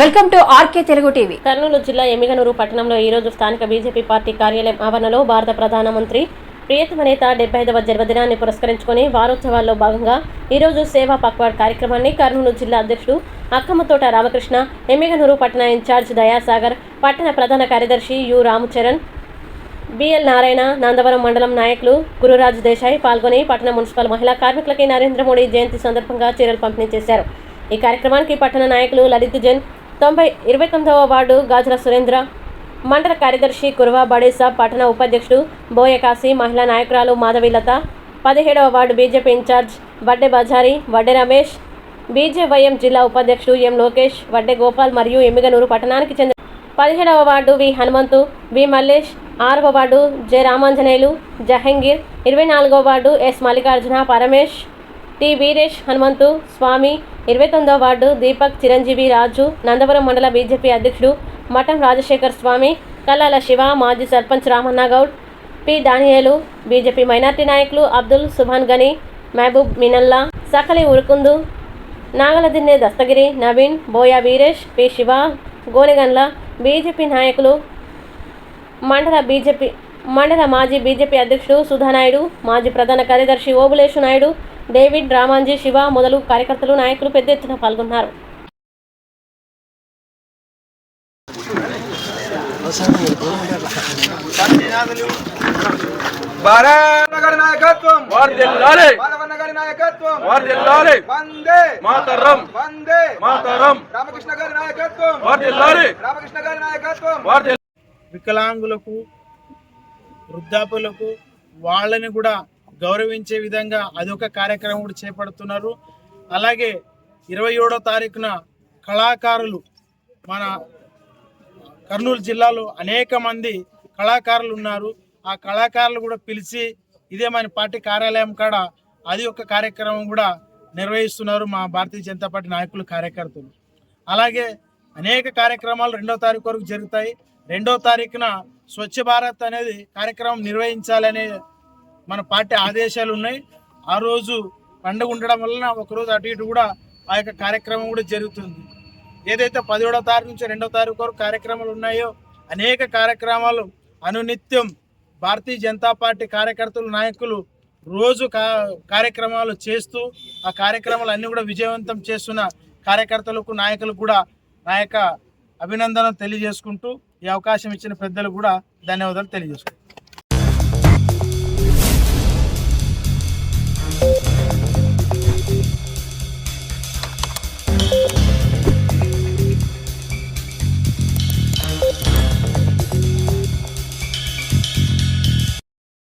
Welcome to RK Telugu TV. Kurnool జిల్లా ఎమ్మిగనూరు పట్టణంలో ఈరోజు స్థానిక బీజేపీ పార్టీ కార్యాలయం ఆవరణలో భారత ప్రధానమంత్రి ప్రియతమ నేత డెబ్బై ఐదవ జన్మదినాన్ని పురస్కరించుకొని వారోత్సవాల్లో భాగంగా ఈరోజు సేవా పక్వాడ్ కార్యక్రమాన్ని కర్నూలు జిల్లా అధ్యక్షుడు అక్కమ్మతోట రామకృష్ణ ఎమ్మిగనూరు పట్టణ ఇన్ఛార్జ్ దయాసాగర్ పట్టణ ప్రధాన కార్యదర్శి యు రామచరణ్ బిఎల్ నారాయణ నందవరం మండలం నాయకులు గురురాజ్ దేశాయ్ పాల్గొని పట్టణ మున్సిపల్ మహిళా కార్మికులకి నరేంద్ర మోడీ జయంతి సందర్భంగా చీరలు పంపిణీ చేశారు. ఈ కార్యక్రమానికి పట్టణ నాయకులు లలిత్ జైన్ తొంభై ఇరవై తొమ్మిదవ వార్డు గాజుల సురేంద్ర. మండల కార్యదర్శి కురువా బడేసా పట్టణ ఉపాధ్యక్షుడు బోయకాసి మహిళా నాయకురాలు మాధవీలత పదిహేడవ ward BJP incharge Vadde Bazari Vadde Ramesh. BJYM జిల్లా ఉపాధ్యక్షుడు ఎం లోకేష్ వడ్డే గోపాల్ మరియు ఎమ్మిగనూరు పట్టణానికి చెందిన పదిహేడవ ward V Hanumanthu V Mallesh. ఆరవ వార్డు జె రామాంజనేయులు జహంగీర్. ఇరవై నాలుగవ ward S Mallikarjuna Paramesh. T Veeresh Hanumanthu Swamy. ఇరవై తొమ్మిదవ వార్డు దీపక్ చిరంజీవి రాజు నందవరం మండల బీజేపీ అధ్యక్షుడు మఠం రాజశేఖర్ స్వామి కల్లాల శివ మాజీ sarpanch Ramanna Goud P Daniyelu BJP minority నాయకులు అబ్దుల్ సుభాన్ గని మహబూబ్ మినల్లా సకలి ఉరుకుందు నాగలదిన్నె దస్తగిరి నవీన్ బోయా వీరేష్ పి శివ గోనెగండ్ల బీజేపీ నాయకులు మండల బీజేపీ మండల మాజీ బీజేపీ అధ్యక్షుడు సుధానాయుడు మాజీ ప్రధాన కార్యదర్శి ఓబులేషు నాయుడు డేవిడ్ రామాంజీ శివ మొదలు కార్యకర్తలు నాయకులు పెద్ద ఎత్తున పాల్గొన్నారు. వికలాంగులకు వృద్ధాపులకు వాళ్ళని కూడా గౌరవించే విధంగా అదొక కార్యక్రమం కూడా చేపడుతున్నారు. అలాగే ఇరవై ఏడో తారీఖున కళాకారులు మన కర్నూలు జిల్లాలో అనేక మంది కళాకారులు ఉన్నారు. ఆ కళాకారులు కూడా పిలిచి ఇదే మన పార్టీ కార్యాలయం కాడ అది ఒక కార్యక్రమం కూడా నిర్వహిస్తున్నారు మా భారతీయ జనతా పార్టీ నాయకులు కార్యకర్తలు. అలాగే అనేక కార్యక్రమాలు రెండో తారీఖు వరకు జరుగుతాయి. రెండో తారీఖున స్వచ్ఛ భారత్ అనేది కార్యక్రమం నిర్వహించాలనే మన పార్టీ ఆదేశాలు ఉన్నాయి. ఆ రోజు పండుగ ఉండడం వలన ఒకరోజు అటు ఇటు కూడా ఆ యొక్క కార్యక్రమం కూడా జరుగుతుంది. ఏదైతే పదిహేడో తారీఖు నుంచి రెండో తారీఖు వరకు కార్యక్రమాలు ఉన్నాయో అనేక కార్యక్రమాలు అనునిత్యం భారతీయ జనతా పార్టీ కార్యకర్తలు నాయకులు రోజు కా కార్యక్రమాలు చేస్తూ ఆ కార్యక్రమాలు అన్నీ కూడా విజయవంతం చేస్తున్న కార్యకర్తలకు నాయకులకు కూడా నా యొక్క అభినందనలు తెలియజేసుకుంటూ ఈ అవకాశం ఇచ్చిన పెద్దలు కూడా ధన్యవాదాలు తెలియజేసుకుంటాను